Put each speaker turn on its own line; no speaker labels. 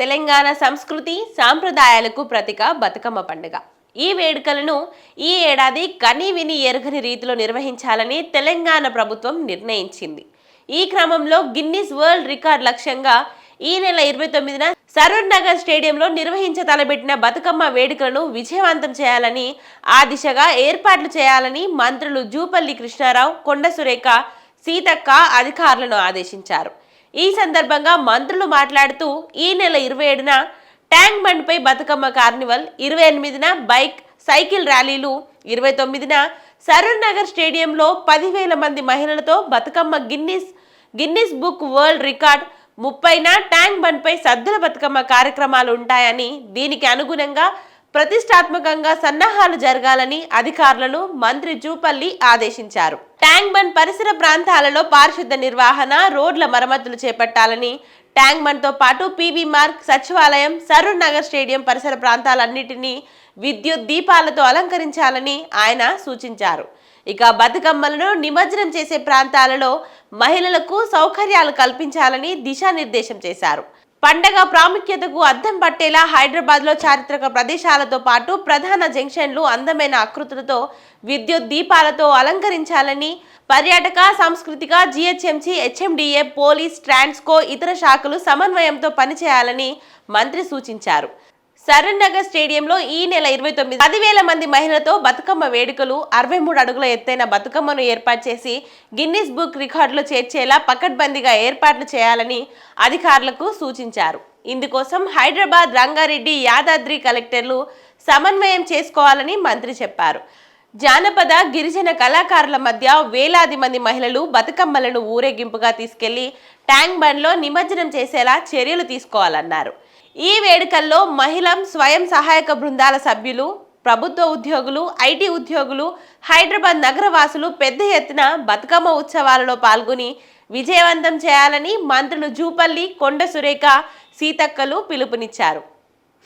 తెలంగాణ సంస్కృతి సాంప్రదాయాలకు ప్రతిక బతుకమ్మ పండుగ. ఈ వేడుకలను ఈ ఏడాది కని విని ఎరగని రీతిలో నిర్వహించాలని తెలంగాణ ప్రభుత్వం నిర్ణయించింది. ఈ క్రమంలో గిన్నిస్ వరల్డ్ రికార్డ్ లక్ష్యంగా ఈ నెల ఇరవై తొమ్మిదిన సరూర్ నగర్ స్టేడియంలో నిర్వహించ తలబెట్టిన బతుకమ్మ వేడుకలను విజయవంతం చేయాలని ఆ దిశగా ఏర్పాట్లు చేయాలని మంత్రులు జూపల్లి కృష్ణారావు కొండ సురేఖ సీతక్క అధికారులను ఆదేశించారు. ఈ సందర్భంగా మంత్రులు మాట్లాడుతూ ఈ నెల ఇరవై ఏడున ట్యాంక్ బండ్పై బతుకమ్మ కార్నివల్ ఇరవై ఎనిమిదిన బైక్ సైకిల్ ర్యాలీలు ఇరవై తొమ్మిదిన సరూర్ నగర్ స్టేడియంలో పదివేల మంది మహిళలతో Bathukamma Guinness Guinness book world record ముప్పైన ట్యాంక్ బండ్పై సద్దుల బతుకమ్మ కార్యక్రమాలు ఉంటాయని దీనికి అనుగుణంగా ప్రతిష్టాత్మకంగా సన్నాహాలు జరగాలని అధికారులను మంత్రి జూపల్లి ఆదేశించారు. ట్యాంక్ బండ్ పరిసర ప్రాంతాలలో పారిశుద్ధ నిర్వహణ రోడ్ల మరమ్మతులు చేపట్టాలని ట్యాంక్ బండ్తో పాటు పీవీ మార్క్ సచివాలయం సరూర్ నగర్ స్టేడియం పరిసర ప్రాంతాలన్నింటినీ విద్యుత్ దీపాలతో అలంకరించాలని ఆయన సూచించారు. ఇక బతుకమ్మలను నిమజ్జనం చేసే ప్రాంతాలలో మహిళలకు సౌకర్యాలు కల్పించాలని దిశానిర్దేశం చేశారు. పండగ ప్రాముఖ్యతకు అద్దం పట్టేలా హైదరాబాద్లో చారిత్రక ప్రదేశాలతో పాటు ప్రధాన జంక్షన్లు అందమైన ఆకృతులతో విద్యుత్ దీపాలతో అలంకరించాలని పర్యాటక సాంస్కృతిక జిహెచ్ఎంసీ హెచ్ఎండిఏ పోలీస్ ట్రాన్స్కో ఇతర శాఖలు సమన్వయంతో పనిచేయాలని మంత్రి సూచించారు. సరూర్ నగర్ స్టేడియంలో ఈ నెల ఇరవై తొమ్మిది పదివేల మంది మహిళలతో బతుకమ్మ వేడుకలు అరవై మూడు అడుగుల ఎత్తైన బతుకమ్మను ఏర్పాటు చేసి గిన్నిస్ బుక్ రికార్డులో చేర్చేలా పకడ్బందీగా ఏర్పాట్లు చేయాలని అధికారులకు సూచించారు. ఇందుకోసం హైదరాబాద్ రంగారెడ్డి యాదాద్రి కలెక్టర్లు సమన్వయం చేసుకోవాలని మంత్రి చెప్పారు. జానపద గిరిజన కళాకారుల మధ్య వేలాది మంది మహిళలు బతుకమ్మలను ఊరేగింపుగా తీసుకెళ్ళి ట్యాంక్ బండ్లో నిమజ్జనం చేసేలా చర్యలు తీసుకోవాలన్నారు. ఈ వేడుకల్లో మహిళా స్వయం సహాయక బృందాల సభ్యులు ప్రభుత్వ ఉద్యోగులు ఐటీ ఉద్యోగులు హైదరాబాద్ నగరవాసులు పెద్ద ఎత్తున బతుకమ్మ ఉత్సవాలలో పాల్గొని విజయవంతం చేయాలని మంత్రులు జూపల్లి కొండ సురేఖ సీతక్కలు పిలుపునిచ్చారు.